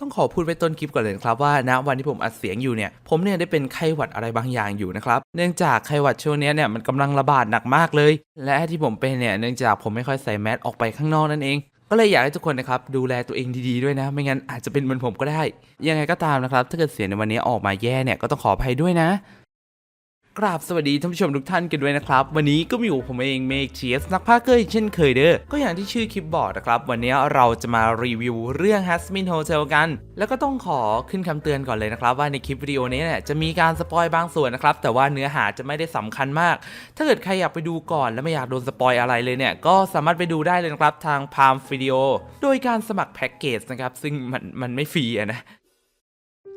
ต้องขอพูดไว้ต้นคลิปก่อนเลยครับว่าณวันที่ผมอัดเสียงอยู่เนี่ยผมเนี่ยได้เป็นไข้หวัดอะไรบางอย่างอยู่นะครับเนื่องจากไข้หวัดช่วงนี้เนี่ยมันกำลังระบาดหนักมากเลย และที่ผมเป็นเนี่ยเนื่องจากผมไม่ค่อยใส่แมสออกไปข้างนอกนั่นเอง ก็เลยอยากให้ทุกคนนะครับดูแลตัวเองดีๆด้วยนะ ไม่งั้นอาจจะเป็นเหมือนผมก็ได้ ยังไงก็ตามนะครับถ้าเกิดเสียงในวันนี้ออกมาแย่เนี่ยก็ต้องขออภัยด้วยนะ กราบสวัสดีท่านผู้ชมทุกท่านกันด้วยนะครับ วันนี้ก็มีอยู่ผมเองเมกเชียสนักพากย์เกอร์เช่นเคยเด้อก็อย่างที่ชื่อคลิปบอกนะครับ วันนี้เราจะมารีวิวเรื่อง Hasmin Hotel กัน แล้วก็ต้องขอขึ้นคำเตือนก่อนเลยนะครับ ว่าในคลิปวิดีโอนี้เนี่ยจะมีการสปอยบางส่วนนะครับ แต่ว่าเนื้อหาจะไม่ได้สำคัญมาก ถ้าเกิดใครอยากไปดูก่อนแล้วไม่อยากโดนสปอยอะไรเลยเนี่ยก็สามารถไปดูได้เลยนะครับทางพามวิดีโอโดยการสมัครแพ็กเกจนะครับซึ่งมันมันไม่ฟรีะนะ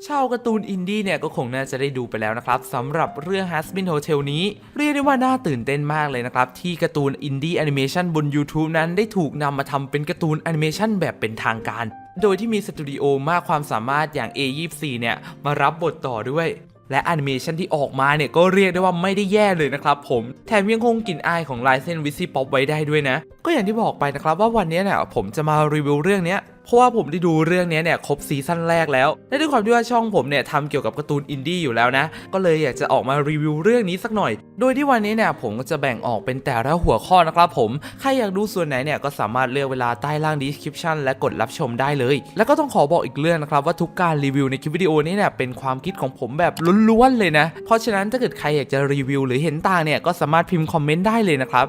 ชาวการ์ตูนอินดี้เนี่ยก็คงน่าจะได้ดูไปแล้วนะครับสำหรับเรื่อง Hasbin Hotel นี้ เรียกได้ว่าน่าตื่นเต้นมากเลยนะครับ ที่การ์ตูนอินดี้แอนิเมชันบน YouTube นั้นได้ถูกนำมาทำเป็นการ์ตูนแอนิเมชันแบบเป็นทางการ โดยที่มีสตูดิโอมากความสามารถอย่าง A24 เนี่ยมารับบทต่อด้วยและแอนิเมชันที่ออกมาเนี่ยก็เรียกได้ว่าไม่ได้แย่เลยนะครับผม แถมยังคงกลิ่นอายของลายเส้นวิซี่ป๊อปไว้ได้ด้วยนะ ก็อย่างที่บอกไปนะครับว่าวันนี้เนี่ยผมจะมารีวิวเรื่องนี้ เพราะว่าผมได้ดูเรื่องนี้เนี่ยครบซีซั่นแรกแล้ว และด้วยความที่ว่าช่องผมเนี่ยทำเกี่ยวกับการ์ตูนอินดี้อยู่แล้วนะ ก็เลยอยากจะออกมารีวิวเรื่องนี้สักหน่อย โดยที่วันนี้เนี่ยผมก็จะแบ่งออกเป็นแต่ละหัวข้อนะครับผม ใครอยากดูส่วนไหนเนี่ยก็สามารถเลือกเวลาใต้ล่าง description และกดรับชมได้เลย แล้วก็ต้องขอบอกอีกเรื่องนะครับว่าทุกการรีวิวในคลิปวิดีโอนี้เนี่ยเป็นความคิดของผมแบบล้วนๆเลยนะ เพราะฉะนั้นถ้าเกิดใครอยากจะรีวิว หรือเห็นต่างเนี่ยก็สามารถพิมพ์คอมเมนต์ได้เลยนะครับ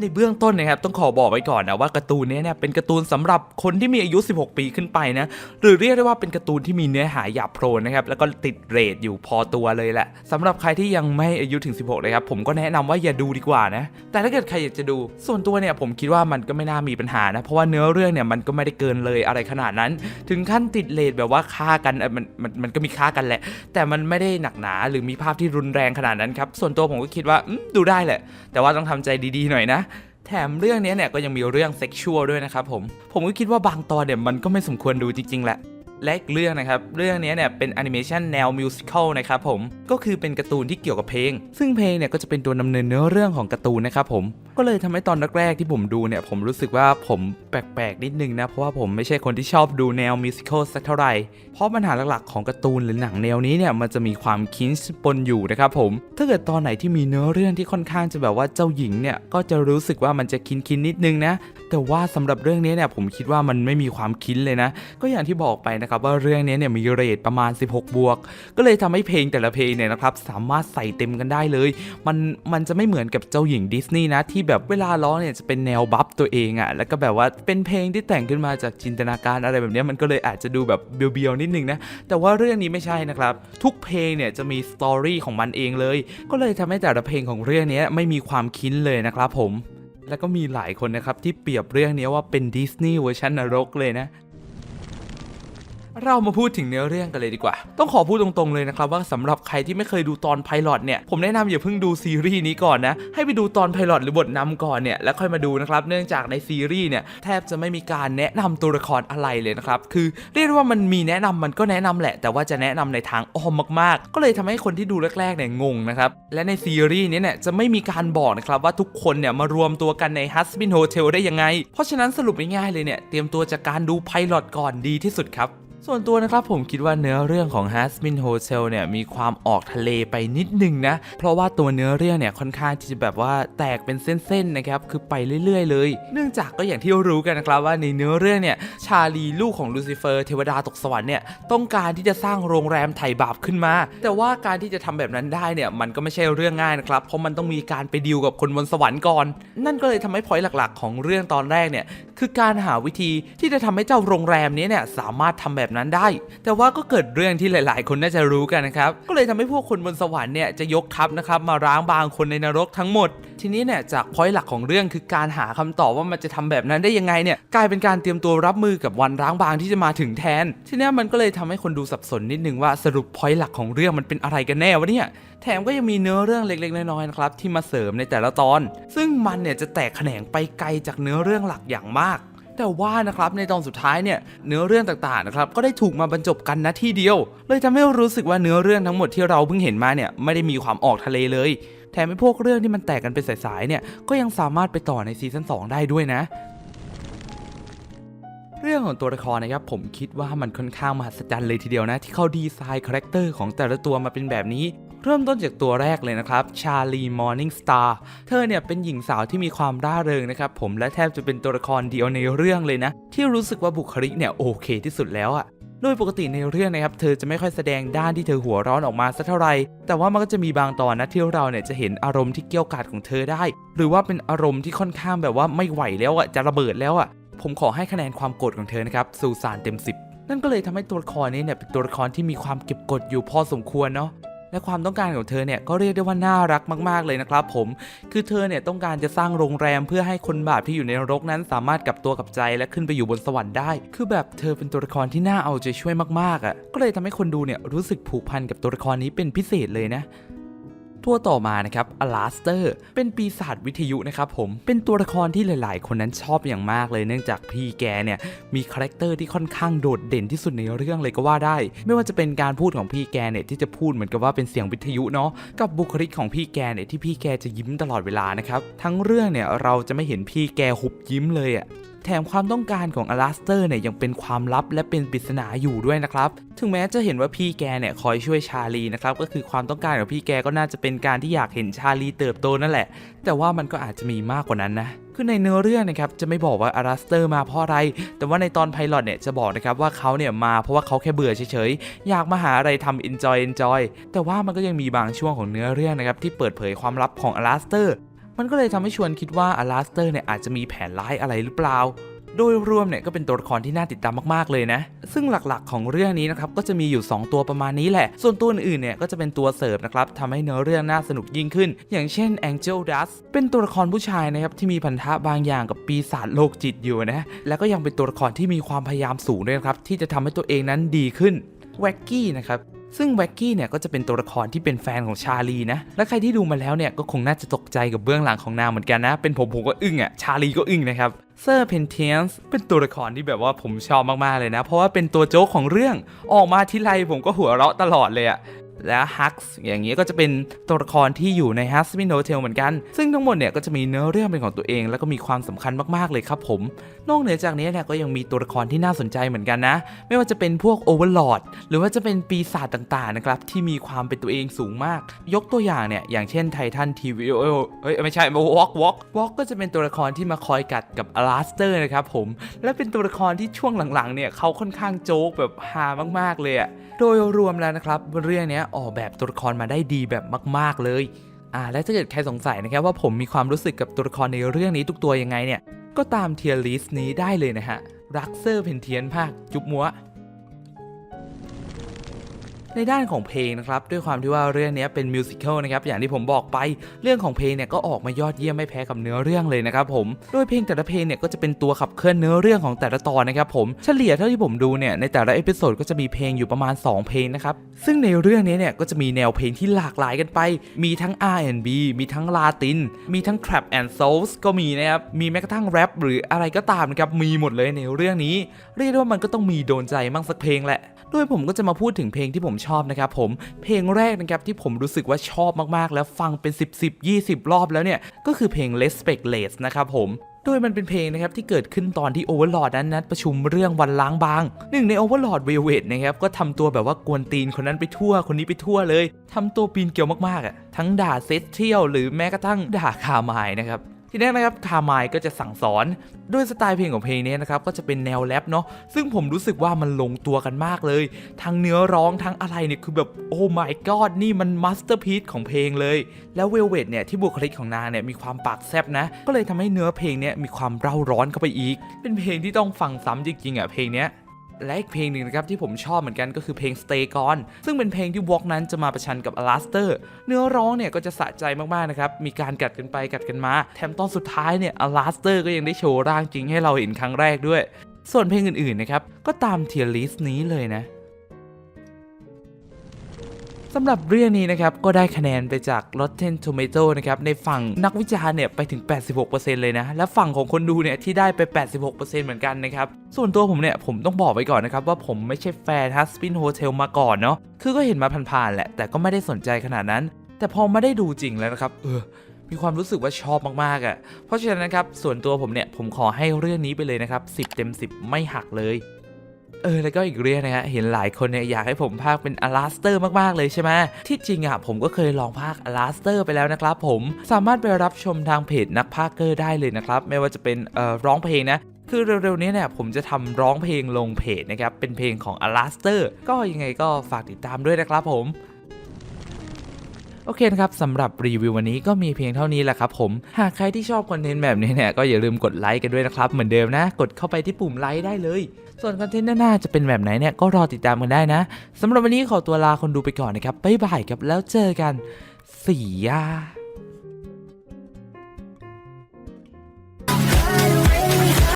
ในเบื้องต้นนะครับต้องขอบอกไว้ก่อนนะว่าการ์ตูนนี้เนี่ยเป็นการ์ตูนสำหรับคนที่มีอายุ 16 ปีขึ้นไปนะหรือเรียกได้ว่าเป็นการ์ตูนที่มีเนื้อหาหยาบโพลนนะครับแล้วก็ติดเรทอยู่พอตัวเลยแหละสำหรับใครที่ยังไม่อายุถึง 16เลยครับผมก็แนะนำว่าอย่าดูดีกว่านะแต่ถ้าเกิดใครอยากจะดู ส่วนตัวเนี่ยผมคิดว่ามันก็ไม่น่ามีปัญหานะเพราะว่าเนื้อเรื่องเนี่ยมันก็ไม่ได้เกินเลยอะไรขนาดนั้น ถึงขั้นติดเรทแบบว่าฆ่ากันมันมันมันก็มีฆ่ากันแหละ แต่มันไม่ได้หนักหนาหรือมีภาพที่รุนแรงขนาดนั้นครับส่วนตัวผมก็คิดว่าดูได้แหละ แต่ว่าต้องทำใจดีๆหน่อยนะ แถมเรื่องนี้เนี่ยก็ยังมีเรื่องเซ็กชวลด้วยนะครับผม ผมก็คิดว่าบางตอนเนี่ยมันก็ไม่สมควรดูจริงๆแหละ และอีกเรื่องนะครับ เรื่องนี้เนี่ยเป็นแอนิเมชันแนวมิวสิควลนะครับผม ก็คือเป็นการ์ตูนที่เกี่ยวกับเพลง ซึ่งเพลงเนี่ยก็จะเป็นตัวดำเนินเนื้อเรื่องของการ์ตูนนะครับผม ก็เลยทำให้ตอนแรกๆที่ผมดูเนี่ยผมรู้สึกว่าผมแปลกๆนิดนึงนะ เพราะว่าผมไม่ใช่คนที่ชอบดูแนวมิวสิควลสักเท่าไหร่ เพราะปัญหาหลักๆของการ์ตูนหรือหนังแนวนี้เนี่ยมันจะมีความคินส์ปนอยู่นะครับผม ถ้าเกิดตอนไหนที่มีเนื้อเรื่องที่ค่อนข้างจะแบบว่าเจ้าหญิงเนี่ยก็จะรู้สึกว่ามันจะคินคินๆนิดนึงนะ แต่ว่าสำหรับเรื่องนี้เนี่ยผมคิดว่ามันไม่มีความคินเลยนะ ก็อย่างที่บอกไปนะครับว่าเรื่องนี้เนี่ยมีเรทประมาณ 16 บวก ก็เลยทำให้เพลงแต่ละเพลงเนี่ยนะครับสามารถใส่เต็มกันได้เลย มันมันจะไม่เหมือนกับเจ้าหญิงดิสนีย์นะที่แบบเวลาร้องเนี่ยจะเป็นแนวบัฟตัวเองอะ่ะแล้วก็แบบว่าเป็นเพลงที่แต่งขึ้นมาจากจินตนาการอะไรแบบนี้มันก็เลยอาจจะดูแบบเบียวๆนิดนึงนะแต่ว่าเรื่องนี้ไม่ใช่นะครับทุกเพลงเนี่ยจะมีสตอรี่ของมันเองเลย ก็เลยทำให้แต่ละเพลงของเรื่องนี้ไม่มีความคินเลยนะครับผม แล้วก็มีหลายคนนะครับที่เปรียบเรื่องนี้ว่าเป็นดิสนีย์เวอร์ชันนรกเลยนะ เรามาพูดถึงเนื้อเรื่องกันเลยดีกว่า ต้องขอพูดตรงๆเลยนะครับว่าสำหรับใครที่ไม่เคยดูตอนไพลอตเนี่ย ผมแนะนำอย่าเพิ่งดูซีรีส์นี้ก่อนนะ ให้ไปดูตอนไพลอตหรือบทนำก่อนเนี่ย แล้วค่อยมาดูนะครับ เนื่องจากในซีรีส์เนี่ยแทบจะไม่มีการแนะนำตัวละครอะไรเลยนะครับ คือเรียกได้ว่ามันมีแนะนำมันก็แนะนำแหละ แต่ว่าจะแนะนำในทางอ้อมมากๆ ก็เลยทำให้คนที่ดูแรกๆเนี่ยงงนะครับ และในซีรีส์นี้เนี่ยจะไม่มีการบอกนะครับว่าทุกคนเนี่ยมารวมตัวกันใน Husband Hotel ได้ยังไง เพราะฉะนั้นสรุปง่ายๆเลยเนี่ยเตรียมตัวจากการดูไพลอตก่อนดีที่สุดครับ ส่วนตัวนะครับผมคิดว่าเนื้อเรื่องของ Hasmin Hotel เนี่ยมีความออกทะเลไปนิดนึงนะ เพราะว่าตัวเนื้อเรื่องเนี่ยค่อนข้างที่จะแบบว่าแตกเป็นเส้นๆนะครับคือไปเรื่อยๆ เลย เนื่องจากก็อย่างที่รู้กันนะครับว่าในเนื้อเรื่องเนี่ยชาลีลูกของลูซิเฟอร์เทวดาตกสวรรค์เนี่ยต้องการที่จะสร้างโรงแรมไถ่บาปขึ้นมา แต่ว่าการที่จะทำแบบนั้นได้เนี่ยมันก็ไม่ใช่เรื่องง่ายนะครับเพราะมันต้องมีการไปดีลกับคนบนสวรรค์ก่อน นั่นก็เลยทำให้พอยต์หลัก ๆ ของเรื่องตอนแรกเนี่ยคือการหาวิธีที่จะทำให้เจ้าโรงแรมนี้เนี่ยสามารถทำแบบนั้นได้ แต่ว่าก็เกิดเรื่องที่หลาย ๆ คนน่าจะรู้กันนะครับ ก็เลยทำให้พวกคนบนสวรรค์เนี่ยจะยกทัพนะครับมาร้างบางคนในนรกทั้งหมด ทีนี้เนี่ยจากพอยต์หลักของเรื่องคือการหาคำตอบว่ามันจะทำแบบนั้นได้ยังไงเนี่ยกลายเป็นการเตรียมตัวรับมือกับวันร้างบางที่จะมาถึงแทน ทีนี้มันก็เลยทำให้คนดูสับสนนิดนึงว่าสรุปพอยต์หลักของเรื่องมันเป็นอะไรกันแน่วะเนี่ยแถมก็ยังมีเนื้อเรื่องเล็ก ๆ น้อย ๆ นะครับที่มาเสริมในแต่ละตอน ซึ่งมันเนี่ยจะแตกแขนงไปไกลจากเนื้อเรื่องหลักอย่างมาก แต่ว่านะครับในตอนสุดท้ายเนี่ยเนื้อเรื่องต่างๆนะครับก็ได้ถูกมาบรรจบกันณที่เดียว เลยทำให้รู้สึกว่าเนื้อเรื่องทั้งหมดที่เราเพิ่งเห็นมาเนี่ยไม่ได้มีความออกทะเลเลยแถมไอ้พวกเรื่องที่มันแตกกันเป็นสายๆเนี่ยก็ยังสามารถไปต่อในซีซั่น2ได้ด้วยนะเรื่องของตัวละครนะครับผมคิดว่ามันค่อนข้างมหัศจรรย์เลยทีเดียวนะ ที่เขาดีไซน์คาแรคเตอร์ของแต่ละตัวมาเป็นแบบนี้ เริ่มต้นจากตัวแรกเลยนะครับชาลีมอร์นิ่งสตาร์เธอเนี่ยเป็นหญิงสาวที่มีความร่าเริงนะครับผมและแทบจะเป็นตัวละครเดียวในเรื่องเลยนะ ที่รู้สึกว่าบุคลิกเนี่ยโอเคที่สุดแล้วอะโดยปกติในเรื่องนะครับเธอจะไม่ค่อยแสดงด้านที่เธอหัวร้อนออกมาสักเท่าไหร่แต่ว่ามันก็จะมีบางตอนนะที่เราเนี่ยจะเห็นอารมณ์ที่เกี่ยวกาดของเธอได้ หรือว่าเป็นอารมณ์ที่ค่อนข้างแบบว่าไม่ไหวแล้วอะจะระเบิดแล้วอะผมขอให้คะแนนความโกรธของเธอนะครับสู่สารเต็ม 10 นั่นก็เลยทำให้ตัวละครนี้เนี่ยเป็นตัวละครที่มีความเก็บกดอยู่พอสมควรเนาะ และความต้องการของเธอเนี่ยก็เรียกได้ว่าน่ารักมาก ๆ เลยนะครับผม คือเธอเนี่ยต้องการจะสร้างโรงแรมเพื่อให้คนบาปที่อยู่ในนรกนั้นสามารถกลับตัวกลับใจและขึ้นไปอยู่บนสวรรค์ได้ คือแบบเธอเป็นตัวละครที่น่าเอาใจช่วยมากๆอะ่ะ ก็เลยทำให้คนดูเนี่ยรู้สึกผูกพันกับตัวละครนี้เป็นพิเศษเลยนะ ตัวต่อมานะครับอลาสเตอร์เป็นปีศาจวิทยุนะครับผมเป็นตัวละครที่หลาย ๆ คนนั้นชอบอย่างมากเลย เนื่องจากพี่แกเนี่ยมีคาแรคเตอร์ที่ค่อนข้างโดดเด่นที่สุดในเรื่องเลยก็ว่าได้ ไม่ว่าจะเป็นการพูดของพี่แกเนี่ยที่จะพูดเหมือนกับว่าเป็นเสียงวิทยุเนาะกับบุคลิกของพี่แกเนี่ยที่พี่แกจะยิ้มตลอดเวลานะครับทั้งเรื่องเนี่ยเราจะไม่เห็นพี่แกหุบยิ้มเลยอะ แถมความต้องการของอลาสเตอร์เนี่ยยังเป็นความลับและเป็นปริศนาอยู่ด้วยนะครับ ถึงแม้จะเห็นว่าพี่แกเนี่ยคอยช่วยชาลีนะครับ ก็คือความต้องการของพี่แกก็น่าจะเป็นการที่อยากเห็นชาลีเติบโตนั่นแหละ แต่ว่ามันก็อาจจะมีมากกว่านั้นนะคือในเนื้อเรื่องนะครับจะไม่บอกว่าอลาสเตอร์มาเพราะอะไร แต่ว่าในตอนไพลอตเนี่ยจะบอกนะครับว่าเขาเนี่ยมาเพราะว่าเขาแค่เบื่อเฉยๆ อยากมาหาอะไรทำ enjoy enjoy แต่ว่ามันก็ยังมีบางช่วงของเนื้อเรื่องนะครับที่เปิดเผยความลับของอลาสเตอร์ มันก็เลยทำให้ชวนคิดว่าอลาสเตอร์เนี่ยอาจจะมีแผนร้ายอะไรหรือเปล่า โดยรวมเนี่ยก็เป็นตัวละครที่น่าติดตามมากๆเลยนะ ซึ่งหลักๆของเรื่องนี้นะครับก็จะมีอยู่ 2 ตัวประมาณนี้แหละ ส่วนตัวอื่นๆเนี่ยก็จะเป็นตัวเสริมนะครับทำให้เนื้อเรื่องน่าสนุกยิ่งขึ้น อย่างเช่น Angel Dust เป็นตัวละครผู้ชายนะครับที่มีพันธะบางอย่างกับปีศาจโลกจิตอยู่นะ แล้วก็ยังเป็นตัวละครที่มีความพยายามสูงด้วยนะครับที่จะทำให้ตัวเองนั้นดีขึ้นแว็กกี้นะครับ ซึ่งแว็กกี้เนี่ยก็จะเป็นตัวละครที่เป็นแฟนของชาลีนะ และใครที่ดูมาแล้วเนี่ยก็คงน่าจะตกใจกับเบื้องหลังของนางเหมือนกันนะ เป็นผมผมก็อึ้งอะ ชาลีก็อึ้งนะครับเซอร์เพนเทียนส์เป็นตัวละครที่แบบว่าผมชอบมากๆเลยนะ เพราะว่าเป็นตัวโจ๊กของเรื่อง ออกมาทีไรผมก็หัวเราะตลอดเลยอะ และฮักส์อย่างนี้ก็จะเป็นตัวละครที่อยู่ใน h u s b a n d Hotel เหมือนกัน ซึ่งทั้งหมดเนี่ยก็จะมีเนื้อเรื่องเป็นของตัวเอง แล้วก็มีความสำคัญมากๆเลยครับผม นอกเหนือจากนี้เนี่ยก็ยังมีตัวละครที่น่าสนใจเหมือนกันนะ ไม่ว่าจะเป็นพวกโอเวอร์ลอดหรือว่าจะเป็นปีศาจต่างๆนะครับที่มีความเป็นตัวเองสูงมาก ยกตัวอย่างเนี่ยอย่างเช่นไททันทีวีเอ้ยไม่ใช่วอล์กวอล์กวอล์กก็จะเป็นตัวละครที่มาคอยกัดกับอลาสเตอร์นะครับผมและเป็นตัวละครที่ช่วงหลังๆเนี่ยเขาค่อนข้างโจ๊กแบบฮามากๆเลยอะโดยรวมแล้วนะครับเรื่องเนี้ยออกแบบตัวละครมาได้ดีแบบมาก ๆ เลย อ่า และถ้าเกิดใครสงสัยนะครับว่าผมมีความรู้สึกกับตัวละครในเรื่องนี้ทุกตัวยังไงเนี่ย ก็ตามเทียร์ลิสต์นี้ได้เลยนะฮะ รักเซอร์เพนเทียนภาคจุบมัว ในด้านของเพลงนะครับด้วยความที่ว่าเรื่องนี้เป็นมิวสิควลนะครับอย่างที่ผมบอกไปเรื่องของเพลงเนี่ยก็ออกมายอดเยี่ยมไม่แพ้กับเนื้อเรื่องเลยนะครับผมโดยเพลงแต่ละเพลงเนี่ยก็จะเป็นตัวขับเคลื่อนเนื้อเรื่องของแต่ละตอนนะครับผมเฉลี่ยเท่าที่ผมดูเนี่ยในแต่ละเอพิโซดก็จะมีเพลงอยู่ประมาณ 2 เพลงนะครับซึ่งในเรื่องนี้เนี่ยก็จะมีแนวเพลงที่หลากหลายกันไป มีทั้ง R&B มีทั้งลาติน มีทั้ง Trap and Souls ก็มีนะครับมีแม้กระทั่งแรปหรืออะไรก็ตามนะครับมีหมดเลยในเรื่องนี้ เรียกได้ว่ามันก็ต้องมีโดนใจมั่งสักเพลงแหละ โดยผมก็จะมาพูดถึงเพลงที่ผมชอบนะครับผมเพลงแรกนะครับที่ผมรู้สึกว่าชอบมากๆ แล้วฟังเป็น 10 10 20 รอบแล้วเนี่ย ก็คือเพลง Respectless นะครับผมโดยมันเป็นเพลงนะครับที่เกิดขึ้นตอนที่ Overlord นั้นนัดประชุมเรื่องวันล้างบาง หนึ่งใน Overlord Velvet นะครับก็ทำตัวแบบว่ากวนตีนคนนั้นไปทั่วคนนี้ไปทั่วเลยทำตัวปีนเกลียวมากๆอะทั้งด่าเซตเที่ยวหรือแม้กระทั่งด่าคาไมายนะครับ ทีนี้นะครับคาไมายก็จะสั่งสอนด้วยสไตล์เพลงของเพลงนี้นะครับก็จะเป็นแนวแรปเนาะซึ่งผมรู้สึกว่ามันลงตัวกันมากเลย ทั้งเนื้อร้องทั้งอะไรเนี่ยคือแบบโอ้ my god นี่มันมาสเตอร์พี e ของเพลงเลย แล้วเวลเวตเนี่ยที่บุคลิกของนางเนี่ยมีความปากแซบนะ ก็เลยทำให้เนื้อเพลงเนี่ยมีความเร่าร้อนเข้าไปอีก เป็นเพลงที่ต้องฟังซ้ำจริงๆอะเพลงเนี้ย และอีกเพลงหนึ่งนะครับที่ผมชอบเหมือนกันก็คือเพลง Stay Gone ซึ่งเป็นเพลงที่วอกนั้นจะมาประชันกับ Alaster เนื้อร้องเนี่ยก็จะสะใจมากๆนะครับ มีการกัดกันไปกัดกันมา แถมตอนสุดท้ายเนี่ย Alaster ก็ยังได้โชว์ร่างจริงให้เราเห็นครั้งแรกด้วย ส่วนเพลงอื่นๆนะครับก็ตามเทียร์ลิสต์นี้เลยนะ สำหรับเรื่องนี้นะครับก็ได้คะแนนไปจาก Rotten Tomato นะครับในฝั่งนักวิจารณ์เนี่ยไปถึง 86%เลยนะ และฝั่งของคนดูเนี่ยที่ได้ไป 86%เหมือนกันนะครับส่วนตัวผมเนี่ยผมต้องบอกไว้ก่อนนะครับว่าผมไม่ใช่แฟน Husband Hotel มาก่อนเนาะคือก็เห็นมาผ่านๆแหละ แต่ก็ไม่ได้สนใจขนาดนั้น แต่พอมาได้ดูจริงแล้วนะครับเออมีความรู้สึกว่าชอบมากๆอะ่ะเพราะฉะนั้นนะครับส่วนตัวผมเนี่ยผมขอให้เรื่องนี้ไปเลยนะครับ10 เต็ม 10 ไม่หักเลย ออแล้วก็อีกเรื่องนะฮะเห็นหลายคนเนี่ยอยากให้ผมพากเป็นอลาสเตอร์มากๆเลยใช่ไหมที่จริงอะผมก็เคยลองพากอลาสเตอร์ไปแล้วนะครับผมสามารถไปรับชมทางเพจนักพากย์เกอร์ได้เลยนะครับไม่ว่าจะเป็นเอ่อร้องเพลงนะคือเร็วๆนี้เนี่ยผมจะทำร้องเพลงลงเพจนะครับ เป็นเพลงของอลาสเตอร์ก็ยังไงก็ฝากติดตามด้วยนะครับผมโอเคนะครับสำหรับรีวิววันนี้ก็มีเพียงเท่านี้แหละครับผม หากใครที่ชอบคอนเทนต์แบบนี้เนี่ยก็อย่าลืมกดไลค์กันด้วยนะครับ เหมือนเดิมนะ กดเข้าไปที่ปุ่มไลค์ได้เลย ส่วนคอนเทนต์หน้าจะเป็นแบบไหนเนี่ยก็รอติดตามกันได้นะสำหรับวันนี้ขอตัวลาคนดูไปก่อนนะครับบ๊ายบายครับแล้วเจอกันสียา